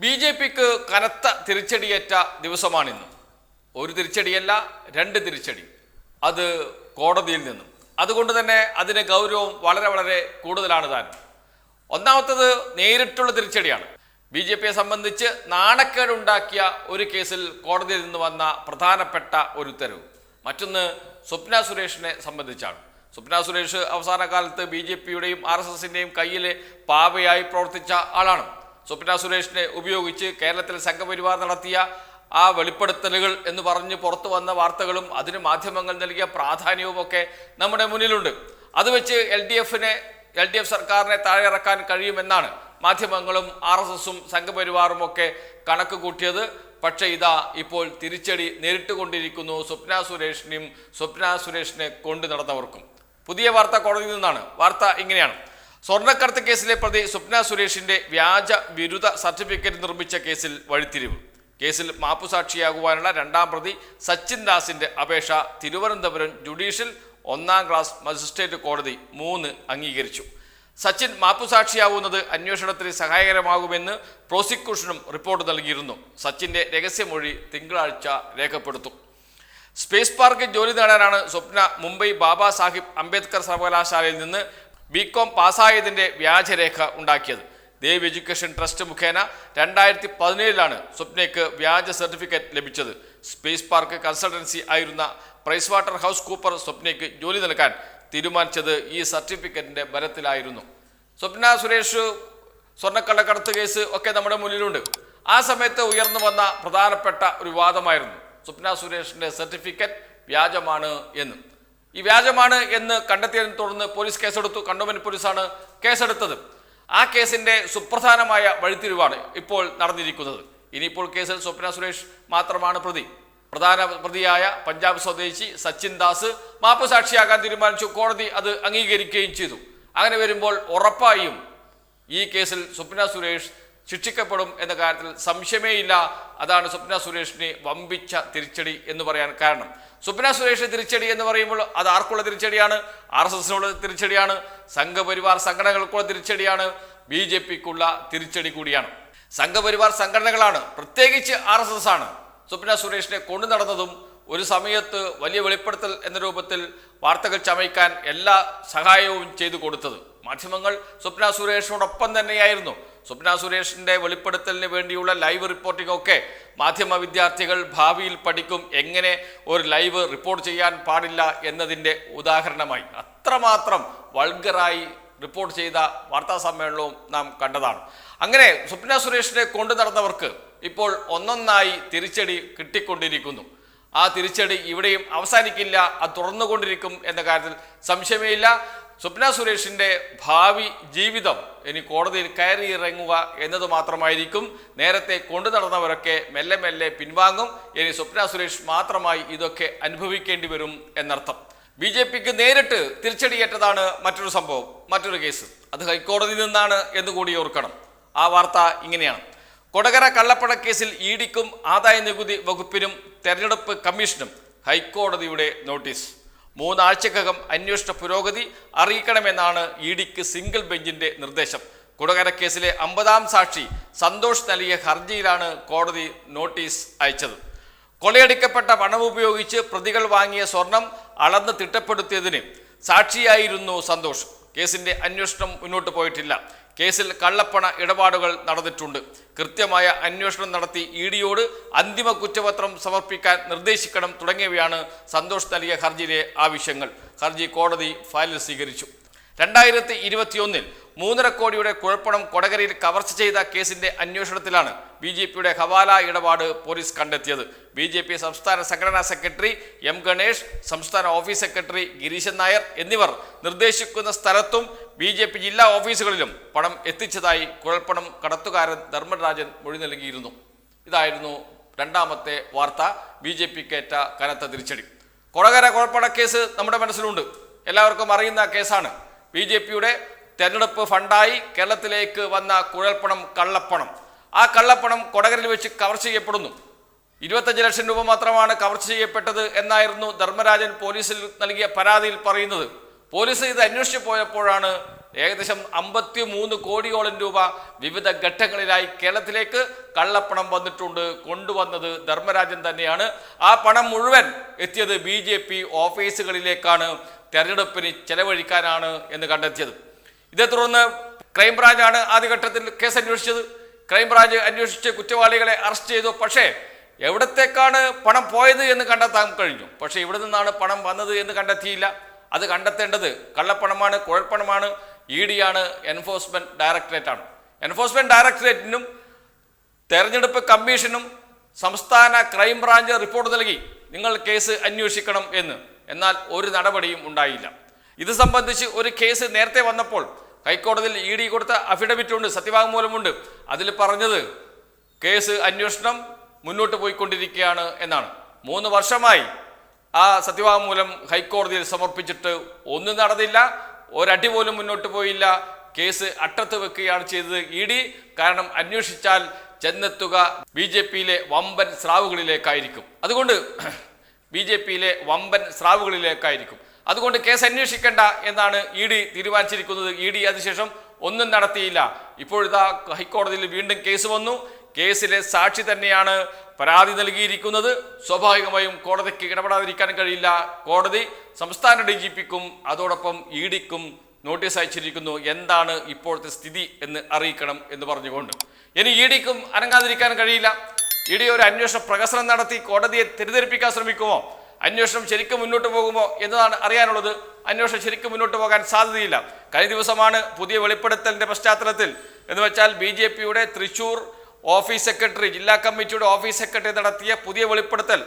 B J പിക്ക് കനത്ത തിരിച്ചടിയേറ്റ ദിവസമാണിന്ന്. ഒരു തിരിച്ചടിയല്ല രണ്ട് തിരിച്ചടി. അത് കോടതിയിൽ നിന്നും. അതുകൊണ്ട് തന്നെ അതിന് ഗൗരവം വളരെ വളരെ കൂടുതലാണ് താൻ. ഒന്നാമത്തത് നേരിട്ടുള്ള തിരിച്ചടിയാണ്. ബി ജെ പിയെ സംബന്ധിച്ച് നാണക്കേടുണ്ടാക്കിയ ഒരു കേസിൽ കോടതിയിൽ നിന്ന് വന്ന പ്രധാനപ്പെട്ട ഒരു ഉത്തരവ്. മറ്റൊന്ന് സ്വപ്ന സുരേഷിനെ സംബന്ധിച്ചാണ്. സ്വപ്ന സുരേഷ് അവസാന കാലത്ത് ബി ജെ പിയുടെയും ആർ എസ് എസിന്റെയും കയ്യിലെ പാവയായി പ്രവർത്തിച്ച ആളാണ്. സ്വപ്ന സുരേഷിനെ ഉപയോഗിച്ച് കേരളത്തിൽ സംഘപരിവാർ നടത്തിയ ആ വെളിപ്പെടുത്തലുകൾ എന്ന് പറഞ്ഞ് പുറത്തു വന്ന വാർത്തകളും അതിന് മാധ്യമങ്ങൾ നൽകിയ പ്രാധാന്യവും ഒക്കെ നമ്മുടെ മുന്നിലുണ്ട്. അത് വെച്ച് എൽ ഡി എഫിനെ എൽ ഡി എഫ് സർക്കാരിനെ താഴെ ഇറക്കാൻ കഴിയുമെന്നാണ് മാധ്യമങ്ങളും ആർ എസ് എസും സംഘപരിവാറും ഒക്കെ കണക്ക് കൂട്ടിയത്. പക്ഷേ ഇതാ ഇപ്പോൾ തിരിച്ചടി നേരിട്ടുകൊണ്ടിരിക്കുന്നു സ്വപ്ന സുരേഷിനെയും സ്വപ്ന സുരേഷിനെ കൊണ്ടു നടന്നവർക്കും. പുതിയ വാർത്ത കോടതിയിൽ നിന്നാണ്. വാർത്ത ഇങ്ങനെയാണ്. സ്വർണക്കടത്ത് കേസിലെ പ്രതി സ്വപ്ന സുരേഷിന്റെ വ്യാജ ബിരുദ സർട്ടിഫിക്കറ്റ് നിർമ്മിച്ച കേസിൽ വഴിത്തിരിവ്. കേസിൽ മാപ്പുസാക്ഷിയാകുവാനുള്ള രണ്ടാം പ്രതി സച്ചിൻ ദാസിന്റെ അപേക്ഷ തിരുവനന്തപുരം ജുഡീഷ്യൽ ഒന്നാം ക്ലാസ് മജിസ്ട്രേറ്റ് കോടതി മൂന്ന് അംഗീകരിച്ചു. സച്ചിൻ മാപ്പുസാക്ഷിയാവുന്നത് അന്വേഷണത്തിന് സഹായകരമാകുമെന്ന് പ്രോസിക്യൂഷനും റിപ്പോർട്ട് നൽകിയിരുന്നു. സച്ചിന്റെ രഹസ്യമൊഴി തിങ്കളാഴ്ച രേഖപ്പെടുത്തും. സ്പേസ് പാർക്കിൽ ജോലി നേടാനാണ് സ്വപ്ന മുംബൈ ബാബാ സാഹിബ് അംബേദ്കർ സർവകലാശാലയിൽ നിന്ന് ബികോം പാസ്സായതിന്റെ വ്യാജരേഖ ഉണ്ടാക്കിയത്. ദേവ് എഡ്യൂക്കേഷൻ ട്രസ്റ്റ് മുഖേന രണ്ടായിരത്തി പതിനേഴിലാണ് സ്വപ്നയ്ക്ക് വ്യാജ സർട്ടിഫിക്കറ്റ് ലഭിച്ചത്. സ്പേസ് പാർക്ക് കൺസൾട്ടൻസി ആയിരുന്ന പ്രൈസ് വാട്ടർ ഹൗസ് കൂപ്പർ സ്വപ്നയ്ക്ക് ജോലി നൽകാൻ തീരുമാനിച്ചത് ഈ സർട്ടിഫിക്കറ്റിന്റെ ബലത്തിലായിരുന്നു. സ്വപ്ന സുരേഷ് സ്വർണക്കള്ളക്കടത്ത് കേസ് ഒക്കെ നമ്മുടെ മുന്നിലുണ്ട്. ആ സമയത്ത് ഉയർന്നു വന്ന പ്രധാനപ്പെട്ട ഒരു വാദമായിരുന്നു സ്വപ്ന സുരേഷിന്റെ സർട്ടിഫിക്കറ്റ് വ്യാജമാണ് എന്ന്. ഈ വ്യാജമാണ് എന്ന് കണ്ടെത്തിയതിനെ തുടർന്ന് പോലീസ് കേസെടുത്തു. കണ്ടോമെന്റ് പോലീസാണ് കേസെടുത്തത്. ആ കേസിന്റെ സുപ്രധാനമായ വഴിത്തിരിവാണ് ഇപ്പോൾ നടന്നിരിക്കുന്നത്. ഇനിയിപ്പോൾ കേസിൽ സ്വപ്ന സുരേഷ് മാത്രമാണ് പ്രതി. പ്രധാന പ്രതിയായ പഞ്ചാബ് സ്വദേശി സച്ചിൻ ദാസ് മാപ്പ് സാക്ഷിയാകാൻ തീരുമാനിച്ചു. കോടതി അത് അംഗീകരിക്കുകയും ചെയ്തു. അങ്ങനെ വരുമ്പോൾ ഉറപ്പായും ഈ കേസിൽ സ്വപ്ന സുരേഷ് ശിക്ഷിക്കപ്പെടും എന്ന കാര്യത്തിൽ സംശയമേയില്ല. അതാണ് സ്വപ്ന സുരേഷിനെ വമ്പിച്ച തിരിച്ചടി എന്ന് പറയാൻ കാരണം. സ്വപ്ന സുരേഷ് തിരിച്ചടി എന്ന് പറയുമ്പോൾ അത് ആർക്കുള്ള തിരിച്ചടിയാണ്? ആർ എസ് എസിനുള്ള തിരിച്ചടിയാണ്. സംഘപരിവാർ സംഘടനകൾക്കുള്ള തിരിച്ചടിയാണ്. ബി ജെ പിക്കുള്ള തിരിച്ചടി കൂടിയാണ്. സംഘപരിവാർ സംഘടനകളാണ്. പ്രത്യേകിച്ച് ആർ എസ് എസ് ആണ്. സ്വപ്ന സുരേഷിനെ കൊണ്ടു നടന്നതും ഒരു സമയത്ത് വലിയ വെളിപ്പെടുത്തൽ എന്ന രൂപത്തിൽ വാർത്തകൾ ചമയ്ക്കാൻ എല്ലാ സഹായവും ചെയ്തു കൊടുത്തത്. മാധ്യമങ്ങൾ സ്വപ്ന സുരേഷിനോടൊപ്പം തന്നെയായിരുന്നു. സ്വപ്ന സുരേഷിന്റെ വെളിപ്പെടുത്തലിന് വേണ്ടിയുള്ള ലൈവ് റിപ്പോർട്ടിംഗ് ഒക്കെ മാധ്യമ വിദ്യാർത്ഥികൾ ഭാവിയിൽ പഠിക്കും. എങ്ങനെ ഒരു ലൈവ് റിപ്പോർട്ട് ചെയ്യാൻ പാടില്ല എന്നതിന്റെ ഉദാഹരണമായി. അത്രമാത്രം വൾഗറായി റിപ്പോർട്ട് ചെയ്ത വാർത്താ സമ്മേളനവും നാം കണ്ടതാണ്. അങ്ങനെ സ്വപ്ന സുരേഷിനെ കൊണ്ടു നടന്നവർക്ക് ഇപ്പോൾ ഒന്നൊന്നായി തിരിച്ചടി കിട്ടിക്കൊണ്ടിരിക്കുന്നു. ആ തിരിച്ചടി ഇവിടെയും അവസാനിക്കില്ല അത് തുറന്നുകൊണ്ടിരിക്കും എന്ന കാര്യത്തിൽ സംശയമേയില്ല സ്വപ്ന സുരേഷിന്റെ ഭാവി ജീവിതം ഇനി കോടതിയിൽ കയറി ഇറങ്ങുക എന്നത് മാത്രമായിരിക്കും. നേരത്തെ കൊണ്ടു നടന്നവരൊക്കെ മെല്ലെ മെല്ലെ പിൻവാങ്ങും. ഇനി സ്വപ്ന സുരേഷ് മാത്രമായി ഇതൊക്കെ അനുഭവിക്കേണ്ടി വരും എന്നർത്ഥം. ബി ജെ പിക്ക് നേരിട്ട് തിരിച്ചടിയേറ്റതാണ് മറ്റൊരു സംഭവം മറ്റൊരു കേസ്. അത് ഹൈക്കോടതിയിൽ നിന്നാണ് എന്ന് കൂടി ഓർക്കണം. ആ വാർത്ത ഇങ്ങനെയാണ്. കൊടകര കള്ളപ്പണക്കേസിൽ ഇ ഡിക്കും ആദായ നികുതി വകുപ്പിനും തെരഞ്ഞെടുപ്പ് കമ്മീഷനും ഹൈക്കോടതിയുടെ നോട്ടീസ്. മൂന്നാഴ്ചക്കകം അന്വേഷണ പുരോഗതി അറിയിക്കണമെന്നാണ് ഇ ഡിക്ക് സിംഗിൾ ബെഞ്ചിന്റെ നിർദ്ദേശം. കുടകര കേസിലെ അമ്പതാം സാക്ഷി സന്തോഷ് നൽകിയ ഹർജിയിലാണ് കോടതി നോട്ടീസ് അയച്ചത്. കൊള്ളയടിക്കപ്പെട്ട പണം ഉപയോഗിച്ച് പ്രതികൾ വാങ്ങിയ സ്വർണം അളന്ന് തിട്ടപ്പെടുത്തിയതിന് സാക്ഷിയായിരുന്നു സന്തോഷ്. കേസിന്റെ അന്വേഷണം മുന്നോട്ട് പോയിട്ടില്ല. കേസിൽ കള്ളപ്പണ ഇടപാടുകൾ നടന്നിട്ടുണ്ട്. കൃത്യമായ അന്വേഷണം നടത്തി ഇ ഡിയോട് അന്തിമ കുറ്റപത്രം സമർപ്പിക്കാൻ നിർദ്ദേശിക്കണം തുടങ്ങിയവയാണ് സന്തോഷ് നൽകിയ ഹർജിയിലെ ആവശ്യങ്ങൾ. ഹർജി കോടതി ഫയലിൽ സ്വീകരിച്ചു. രണ്ടായിരത്തി ഇരുപത്തിയൊന്നിൽ മൂന്നര കോടിയുടെ കുഴപ്പണം കൊടകരയിൽ കവർച്ച ചെയ്ത കേസിന്റെ അന്വേഷണത്തിലാണ് ബി ജെ പിയുടെ ഹവാല ഇടപാട് പോലീസ് കണ്ടെത്തിയത്. ബി ജെ പി സംസ്ഥാന സംഘടനാ സെക്രട്ടറി എം ഗണേഷ് സംസ്ഥാന ഓഫീസ് സെക്രട്ടറി ഗിരീശൻ നായർ എന്നിവർ നിർദ്ദേശിക്കുന്ന സ്ഥലത്തും ബി ജെ പി ജില്ലാ ഓഫീസുകളിലും പണം എത്തിച്ചതായി കുഴൽപ്പണം കടത്തുകാരൻ ധർമ്മരാജൻ മൊഴി നൽകിയിരുന്നു. ഇതായിരുന്നു രണ്ടാമത്തെ വാർത്ത. ബി ജെ പിക്കേറ്റ കനത്ത തിരിച്ചടി. കൊടകര കുഴൽപ്പണ കേസ് നമ്മുടെ മനസ്സിലുണ്ട്. എല്ലാവർക്കും അറിയുന്ന കേസാണ്. ബി ജെ പിയുടെ തെരഞ്ഞെടുപ്പ് ഫണ്ടായി കേരളത്തിലേക്ക് വന്ന കുഴൽപ്പണം കള്ളപ്പണം. ആ കള്ളപ്പണം കൊടകരിൽ വെച്ച് കവർ ചെയ്യപ്പെടുന്നു. ഇരുപത്തഞ്ച് ലക്ഷം രൂപ മാത്രമാണ് കവർ ചെയ്യപ്പെട്ടത് എന്നായിരുന്നു ധർമ്മരാജൻ പോലീസിൽ നൽകിയ പരാതിയിൽ പറയുന്നത്. പോലീസ് ഇത് അന്വേഷിച്ചു പോയപ്പോഴാണ് ഏകദേശം അമ്പത്തി മൂന്ന് കോടിയോളം രൂപ വിവിധ ഘട്ടങ്ങളിലായി കേരളത്തിലേക്ക് കള്ളപ്പണം വന്നിട്ടുണ്ട് കൊണ്ടുവന്നത് ധർമ്മരാജൻ തന്നെയാണ്. ആ പണം മുഴുവൻ എത്തിയത് ബി ഓഫീസുകളിലേക്കാണ്. തെരഞ്ഞെടുപ്പിന് ചെലവഴിക്കാനാണ് എന്ന് കണ്ടെത്തിയത്. ഇതേ തുടർന്ന് ക്രൈംബ്രാഞ്ചാണ് ആദ്യഘട്ടത്തിൽ കേസ് അന്വേഷിച്ചത് ക്രൈംബ്രാഞ്ച് അന്വേഷിച്ച് കുറ്റവാളികളെ അറസ്റ്റ് ചെയ്തു. പക്ഷേ എവിടത്തേക്കാണ് പണം പോയത് എന്ന് കണ്ടെത്താൻ കഴിഞ്ഞു. പക്ഷേ ഇവിടെ നിന്നാണ് പണം വന്നത് എന്ന് കണ്ടെത്തിയില്ല. അത് കണ്ടെത്തേണ്ടത് കള്ളപ്പണമാണ് കുഴൽപ്പണമാണ്. ഇ എൻഫോഴ്സ്മെന്റ് ഡയറക്ടറേറ്റ് ആണ് എൻഫോഴ്സ്മെന്റ് ഡയറക്ടറേറ്റിനും തെരഞ്ഞെടുപ്പ് കമ്മീഷനും സംസ്ഥാന ക്രൈംബ്രാഞ്ച് റിപ്പോർട്ട് നൽകി. നിങ്ങൾ കേസ് അന്വേഷിക്കണം എന്ന്. എന്നാൽ ഒരു നടപടിയും ഉണ്ടായില്ല. ഇത് സംബന്ധിച്ച് ഒരു കേസ് നേരത്തെ വന്നപ്പോൾ ഹൈക്കോടതിയിൽ ഇ ഡി കൊടുത്ത അഫിഡവിറ്റ് ഉണ്ട് സത്യവാങ്മൂലമുണ്ട്. അതിൽ പറഞ്ഞത് കേസ് അന്വേഷണം മുന്നോട്ട് പോയിക്കൊണ്ടിരിക്കുകയാണ് എന്നാണ്. മൂന്ന് വർഷമായി ആ സത്യവാങ്മൂലം ഹൈക്കോടതിയിൽ സമർപ്പിച്ചിട്ട് ഒന്നും നടന്നില്ല ഒരടി പോലും മുന്നോട്ട് പോയില്ല. കേസ് അട്ടത്ത് വെക്കുകയാണ് ചെയ്തത് ഇ ഡി. കാരണം അന്വേഷിച്ചാൽ ചെന്നെത്തുക ബി ജെ പിയിലെ വമ്പൻ സ്രാവുകളിലേക്കായിരിക്കും. അതുകൊണ്ട് ബി ജെ പിയിലെ വമ്പൻ സ്രാവുകളിലേക്കായിരിക്കും. അതുകൊണ്ട് കേസ് അന്വേഷിക്കേണ്ട എന്നാണ് ഇ ഡി തീരുമാനിച്ചിരിക്കുന്നത്. ഇ ഡി അതിനുശേഷം ഒന്നും നടത്തിയില്ല. ഇപ്പോഴിതാ ഹൈക്കോടതിയിൽ വീണ്ടും കേസ് വന്നു. കേസിലെ സാക്ഷി തന്നെയാണ് പരാതി നൽകിയിരിക്കുന്നത്. സ്വാഭാവികമായും കോടതിക്ക് ഇടപെടാതിരിക്കാൻ കഴിയില്ല കോടതി. സംസ്ഥാന ഡി ജി പിക്കും അതോടൊപ്പം ഇ ഡിക്കും നോട്ടീസ് അയച്ചിരിക്കുന്നു. എന്താണ് ഇപ്പോഴത്തെ സ്ഥിതി എന്ന് അറിയിക്കണം എന്ന് പറഞ്ഞുകൊണ്ട്. ഇനി ഇ ഡിക്കും അനങ്ങാതിരിക്കാൻ കഴിയില്ല. ഇ ഡി ഒരു അന്വേഷണ പ്രകസനം നടത്തി കോടതിയെ തെറ്റിദ്ധരിപ്പിക്കാൻ ശ്രമിക്കുമോ? അന്വേഷണം ശരിക്കും മുന്നോട്ട് പോകുമോ എന്നതാണ് അറിയാനുള്ളത്. അന്വേഷണം ശരിക്കും മുന്നോട്ട് പോകാൻ സാധ്യതയില്ല. കഴിഞ്ഞ ദിവസമാണ് പുതിയ വെളിപ്പെടുത്തലിന്റെ പശ്ചാത്തലത്തിൽ. എന്ന് വെച്ചാൽ ബി ജെ പിയുടെ തൃശൂർ ഓഫീസ് സെക്രട്ടറി ജില്ലാ കമ്മിറ്റിയുടെ ഓഫീസ് സെക്രട്ടറി നടത്തിയ പുതിയ വെളിപ്പെടുത്തൽ.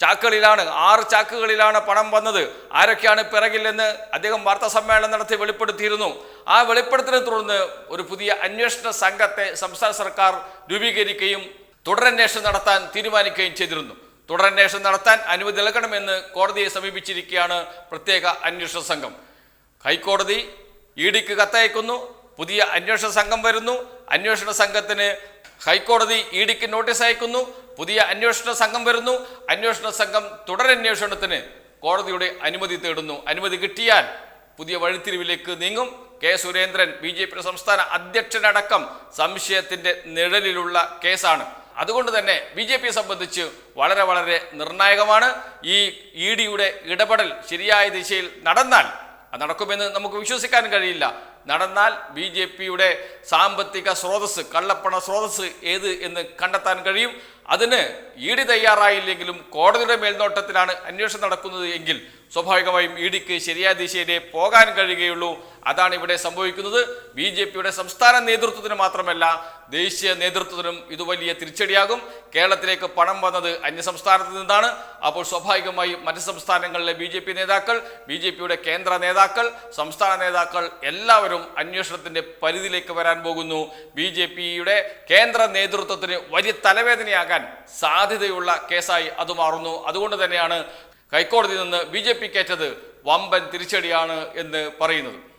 ചാക്കുകളിലാണ് ആറ് ചാക്കുകളിലാണ് പണം വന്നത്. ആരൊക്കെയാണ് പിറകില്ലെന്ന് അദ്ദേഹം വാർത്താ സമ്മേളനം നടത്തി വെളിപ്പെടുത്തിയിരുന്നു. ആ വെളിപ്പെടുത്തലിനെ തുടർന്ന് ഒരു പുതിയ അന്വേഷണ സംഘത്തെ സംസ്ഥാന സർക്കാർ രൂപീകരിക്കുകയും തുടരന്വേഷണം നടത്താൻ തീരുമാനിക്കുകയും ചെയ്തിരുന്നു. തുടരന്വേഷണം നടത്താൻ അനുമതി നൽകണമെന്ന് കോടതിയെ സമീപിച്ചിരിക്കുകയാണ് പ്രത്യേക അന്വേഷണ സംഘം. ഹൈക്കോടതി ഇ ഡിക്ക് കത്തയക്കുന്നു പുതിയ അന്വേഷണ സംഘം വരുന്നു. അന്വേഷണ സംഘത്തിന് ഹൈക്കോടതി ഇ ഡിക്ക് നോട്ടീസ് അയക്കുന്നു പുതിയ അന്വേഷണ സംഘം വരുന്നു. അന്വേഷണ സംഘം തുടരന്വേഷണത്തിന് കോടതിയുടെ അനുമതി തേടുന്നു. അനുമതി കിട്ടിയാൽ പുതിയ വഴിത്തിരിവിലേക്ക് നീങ്ങും. കെ സുരേന്ദ്രൻ ബി ജെ പിയുടെ സംസ്ഥാന അധ്യക്ഷനടക്കം സംശയത്തിന്റെ നിഴലിലുള്ള കേസാണ്. അതുകൊണ്ട് തന്നെ ബി ജെ പിയെ സംബന്ധിച്ച് വളരെ വളരെ നിർണായകമാണ്. ഈ ഇ ഡിയുടെ ഇടപെടൽ ശരിയായ ദിശയിൽ നടന്നാൽ അത് നടക്കുമെന്ന് നമുക്ക് വിശ്വസിക്കാൻ കഴിയില്ല. നടന്നാൽ ബി ജെ പിയുടെ സാമ്പത്തിക സ്രോതസ് കള്ളപ്പണ സ്രോതസ് ഏത് എന്ന് കണ്ടെത്താൻ കഴിയും. അതിന് ഇ ഡി തയ്യാറായില്ലെങ്കിലും കോടതിയുടെ മേൽനോട്ടത്തിലാണ് അന്വേഷണം നടക്കുന്നത് എങ്കിൽ സ്വാഭാവികമായും ഇ ഡിക്ക് ശരിയായ ദിശയിലേ പോകാൻ കഴിയുകയുള്ളൂ. അതാണ് ഇവിടെ സംഭവിക്കുന്നത്. ബി ജെ പിയുടെ സംസ്ഥാന നേതൃത്വത്തിന് മാത്രമല്ല ദേശീയ നേതൃത്വത്തിനും ഇത് വലിയ തിരിച്ചടിയാകും. കേരളത്തിലേക്ക് പണം വന്നത് അന്യസംസ്ഥാനത്ത് നിന്നാണ്. അപ്പോൾ സ്വാഭാവികമായും മറ്റ് സംസ്ഥാനങ്ങളിലെ ബി ജെ പി നേതാക്കൾ ബി ജെ പിയുടെ കേന്ദ്ര നേതാക്കൾ സംസ്ഥാന നേതാക്കൾ എല്ലാവരും അന്വേഷണത്തിന്റെ പരിധിയിലേക്ക് വരാൻ പോകുന്നു. ബി ജെ പിയുടെ കേന്ദ്ര നേതൃത്വത്തിന് വലിയ തലവേദനയാകാൻ സാധ്യതയുള്ള കേസായി അത് മാറുന്നു. അതുകൊണ്ട് തന്നെയാണ് ഹൈക്കോടതി നിന്ന് ബി ജെ പിക്കേറ്റത് വമ്പൻ തിരിച്ചടിയാണ് എന്ന് പറയുന്നത്.